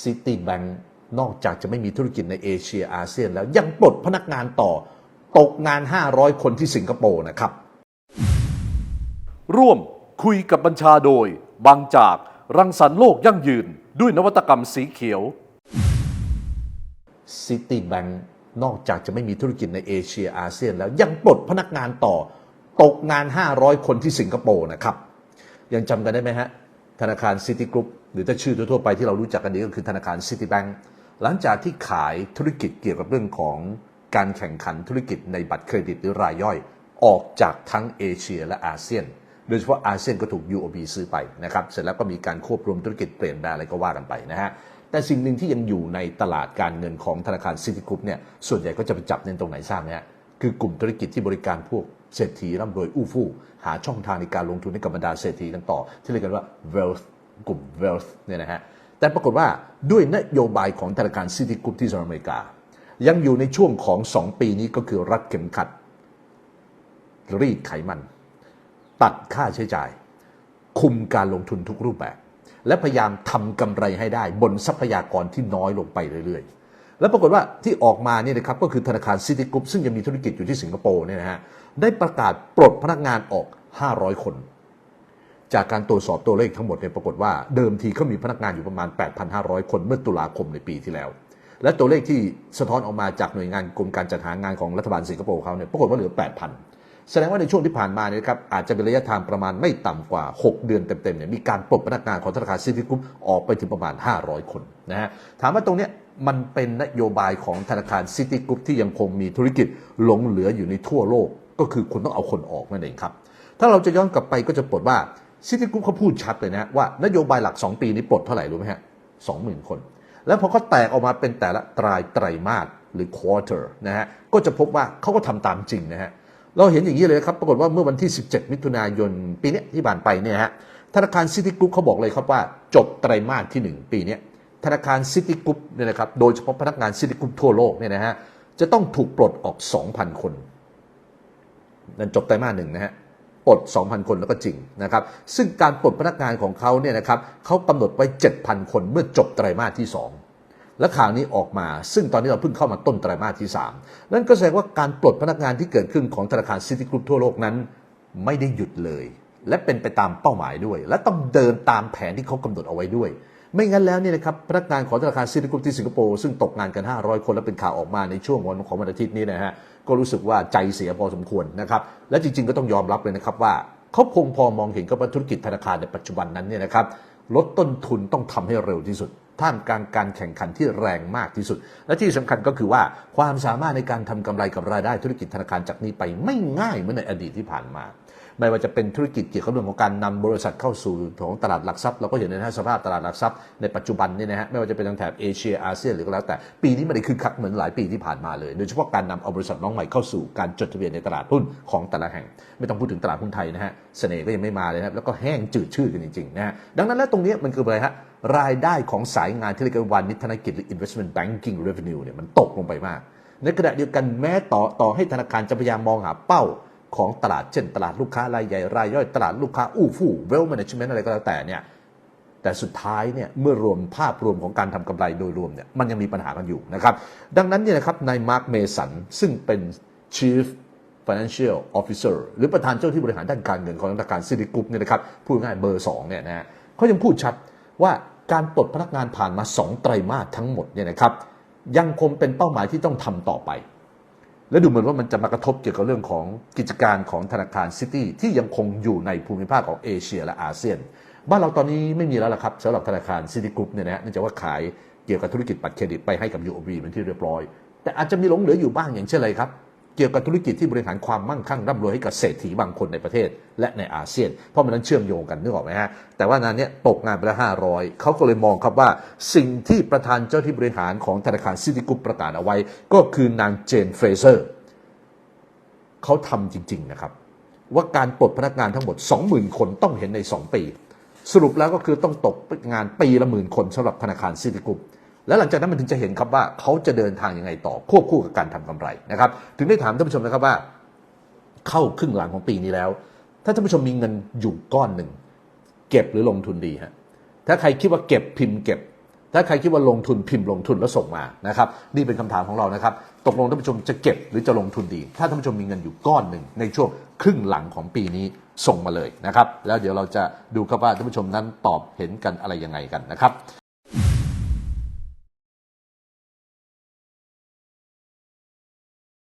ซิตี้แบงก์นอกจากจะไม่มีธุรกิจในเอเชียอาเซียนแล้วยังปลดพนักงานต่อ ตกงาน 500 คนที่สิงคโปร์นะครับ ร่วมคุยกับบัญชาโดย บางจาก รังสรรค์โลกยั่งยืน ด้วยนวัตกรรมสีเขียวซิตี้แบงก์นอกจากจะไม่มีธุรกิจในเอเชียอาเซียนแล้วยังปลดพนักงานต่อ ตกงาน 500 คนที่สิงคโปร์นะครับ ยังจำกันได้ไหมฮะ ธนาคารซิตี้กรุ๊ปหรือถ้าชื่อทั่วไปที่เรารู้จักกันดีก็คือธนาคารซิตี้แบงก์หลังจากที่ขายธุรกิจเกี่ยวกับเรื่องของการแข่งขันธุรกิจในบัตรเครดิตหรือรายย่อย ออกจากทั้งเอเชียและอาเซียน โดยเฉพาะอาเซียนก็ถูก UOB ซื้อไปนะครับเสร็จแล้วก็มีการควบรวมธุรกิจเปลี่ยนแปลงอะไรก็ว่ากันไปนะฮะแต่สิ่งหนึ่งที่ยังอยู่ในตลาดการเงินของธนาคารซิตี้กรุ๊ปเนี่ยส่วนใหญ่ก็จะไปจับเน้นตรงไหนทราบไหมฮะคือกลุ่มธุรกิจที่บริการพวก เศรษฐีร่ำรวยอู้ฟู่หาช่องทางในการลงทุนให้กับบรรดาเศรษฐีกันต่อ ที่เรียกกันว่า wealth กลุ่ม wealth เนี่ยนะฮะแต่ปรากฏว่าด้วยนโยบายของธนาคารซิตี้กรุ๊ปที่สหรัฐอเมริกา ยังอยู่ในช่วงของ 2 ปีนี้ก็คือรัดเข็มขัด รีดไขมัน ตัดค่าใช้จ่าย คุมการลงทุนทุกรูปแบบ และพยายามทำกำไรให้ได้บนทรัพยากรที่น้อยลงไปเรื่อยๆ แล้วปรากฏว่าที่ออกมาเนี่ยนะครับก็คือธนาคารซิตี้กรุ๊ปซึ่งยังมีธุรกิจอยู่ที่สิงคโปร์เนี่ยนะฮะ ได้ประกาศปลดพนักงานออก 500 คน จากการตรวจสอบตัวเลขทั้งหมดเนี่ยปรากฏว่าเดิมทีเขามีพนักงานอยู่ประมาณ 8,500 คนเมื่อตุลาคมในปีที่แล้ว และตัวเลขที่สะท้อนออกมาจากหน่วยงานกรมการจัดหางานของรัฐบาลสิงคโปร์เขาเนี่ยปรากฏว่าเหลือ 8,000แสดงว่าในช่วงที่ผ่านมาเนี่ยครับอาจจะเป็นระยะทางประมาณไม่ต่ำกว่า 6 เดือนเต็มๆเนี่ยมีการปลดพนักงานของธนาคารซิตี้กรุ๊ปออกไปถึงประมาณ 500 คนนะฮะถามว่าตรงเนี้ย มันเป็นนโยบายของธนาคารซิตี้กรุ๊ปที่ยังคงมีธุรกิจหลงเหลืออยู่ในทั่วโลก ก็คือคุณต้องเอาคนออกนั่นเองครับ ถ้าเราจะย้อนกลับไปก็จะปลดว่าซิตี้กรุ๊ปเขาพูดชัดเลยนะว่านโยบายหลัก 2 ปีนี้ปลดเท่าไหร่รู้ไหมฮะสองหมื่นคน แล้วพอเขาแตกออกมาเป็นแต่ละตรายไตรมาสหรือ quarter นะฮะก็จะพบว่าเขาก็ทำตามจริงนะฮะเราเห็นอย่างนี้เลยครับ ปรากฏว่าเมื่อวันที่ 17 มิถุนายนปีนี้ที่ผ่านไปเนี่ยฮะธนาคารซิตี้กรุ๊ปเขาบอกเลยครับว่าจบไตรมาสที่ 1 ปีนี้ ธนาคารซิตี้กรุ๊ปเนี่ยนะครับโดยเฉพาะพนักงานซิตี้กรุ๊ปทั่วโลกเนี่ยนะฮะจะต้องถูกปลดออก 2,000 คนนั่นจบไตรมาสหนึ่งนะฮะปลด 2,000 คนแล้วก็จริงนะครับ ซึ่งการปลดพนักงานของเขาเนี่ยนะครับเขากำหนดไว้ 7,000 คนเมื่อจบไตรมาสที่ 2 และข่าวนี้ออกมา ซึ่งตอนนี้เราเพิ่งเข้ามาต้นไตรมาสที่ 3 นั่นก็แสดงว่าการปลดพนักงานที่เกิดขึ้นของธนาคารซิตี้กรุ๊ปทั่วโลกนั้น ไม่ได้หยุดเลย และเป็นไปตามเป้าหมายด้วย และต้องเดินตามแผนที่เขากำหนดเอาไว้ด้วย ไม่งั้นแล้วเนี่ยนะครับพนักงานของธนาคารซิตี้กรุ๊ปที่สิงคโปร์ซึ่งตกงานกัน 500 คนและเป็นข่าวออกมาในช่วงวันของวันอาทิตย์นี้นะฮะก็รู้สึกว่าใจเสียพอสมควรนะครับและจริง ๆ ก็ต้องยอมรับเลยนะครับว่าเขาคงพอมองเห็นกับธุรกิจธนาคารในปัจจุบันนั้นเนี่ยนะครับลดต้นทุนต้องทำให้เร็วที่สุด ท่ามกลางการแข่งขันที่แรงมากที่สุด และที่สำคัญก็คือว่าความสามารถในการทำกำไรกับรายได้ธุรกิจธนาคารจากนี้ไปไม่ง่ายเหมือนในอดีตที่ผ่านมา ไม่ว่าจะเป็นธุรกิจเกี่ยวกับเรื่องของการนำบริษัทเข้าสู่ของตลาดหลักทรัพย์เราก็เห็นนะฮะสภาพตลาดหลักทรัพย์ในปัจจุบันนี่นะฮะไม่ว่าจะเป็นทางแถบเอเชียอาเซียนหรือก็แล้วแต่ปีนี้ไม่ได้คึกคักเหมือนหลายปีที่ผ่านมาเลยโดยเฉพาะการนำเอาบริษัทน้องใหม่เข้าสู่การจดทะเบียนในตลาดหุ้นของแต่ละแห่ง ไม่ต้องพูดถึงตลาดหุ้นไทยนะฮะเสน่ห์ก็ยังไม่มาเลยนะครับแล้วก็แห้งจืดชืดกันจริงๆนะฮะดังนั้นแล้วตรงนี้มันคืออะไรฮะรายได้ของสายงานที่เรียกว่านิธนกิจหรือ investment banking revenue เนี่ยมันตกลงไปมาก ในขณะเดียวกันแม้ต่อต่อให้ธนาคารจะพยายามมองหาเป้า ของตลาดเช่นตลาดลูกค้ารายใหญ่รายย่อยตลาดลูกค้าอู้ฟู่ wealth management อะไรก็แล้วแต่เนี่ยแต่สุดท้ายเนี่ยเมื่อรวมภาพรวมของการทำกำไรโดยรวมเนี่ยมันยังมีปัญหากันอยู่นะครับดังนั้นเนี่ยนะครับนายมาร์คเมสันซึ่งเป็น Chief Financial Officer หรือประธานเจ้าที่บริหารด้านการเงินของธนาคารซิตี้กรุ๊ปเนี่ยนะครับพูดง่ายเบอร์2เนี่ยนะฮะเขายังพูดชัดว่าการปลดพนักงานผ่านมา 2 ไตรมาสทั้งหมดเนี่ยนะครับยังคงเป็นเป้าหมายที่ต้องทำต่อไป และดูเหมือนว่ามันจะมากระทบเกี่ยวกับเรื่องของกิจการของธนาคารซิตี้ที่ยังคงอยู่ในภูมิภาคของเอเชียและอาเซียน บ้านเราตอนนี้ไม่มีแล้วล่ะครับสำหรับธนาคารซิตี้กรุ๊ปเนี่ยนะฮะเนื่องจากว่าขายเกี่ยวกับธุรกิจบัตรเครดิตไปให้กับ UOB เป็นที่เรียบร้อย แต่อาจจะมีหลงเหลืออยู่บ้างอย่างเช่นอะไรครับ เกี่ยวกับธุรกิจที่บริหารความมั่งคั่งร่ำรวยให้กับเศรษฐีบางคนในประเทศ และในอาเซียน เพราะมันนั้นเชื่อมโยงกันนึกออกไหมฮะแต่ว่างานเนี้ยตกงานไปล้วห้าร้อยเขาก็เลยมองครับว่า สิ่งที่ประธานเจ้าที่บริหารของธนาคารซิตี้กรุ๊ปประกาศเอาไว้ ก็คือนางเจนเฟรเซอร์เขาทำจริง ๆ นะครับ ว่าการปลดพนักงานทั้งหมด 20,000 คนต้องเห็นใน 2 ปี สรุปแล้วก็คือต้องตกงานปีละหมื่นคนสำหรับธนาคารซิตี้กรุ๊ป แล้วหลังจากนั้นมันถึงจะเห็นครับว่าเขาจะเดินทางยังไงต่อควบคู่กับการทำกำไรนะครับ ถึงได้ถามท่านผู้ชมนะครับว่า เข้าครึ่งหลังของปีนี้แล้ว ถ้าท่านผู้ชมมีเงินอยู่ก้อนหนึ่งเก็บหรือลงทุนดีฮะถ้าใครคิดว่าเก็บพิมพ์เก็บ ถ้าใครคิดว่าลงทุนพิมพ์ลงทุนแล้วส่งมานะครับ นี่เป็นคำถามของเรานะครับ ตกลงท่านผู้ชมจะเก็บหรือจะลงทุนดี ถ้าท่านผู้ชมมีเงินอยู่ก้อนหนึ่งในช่วงครึ่งหลังของปีนี้ส่งมาเลยนะครับ แล้วเดี๋ยวเราจะดูครับว่าท่านผู้ชมนั้นตอบเห็นกันอะไรยังไงกันนะครับ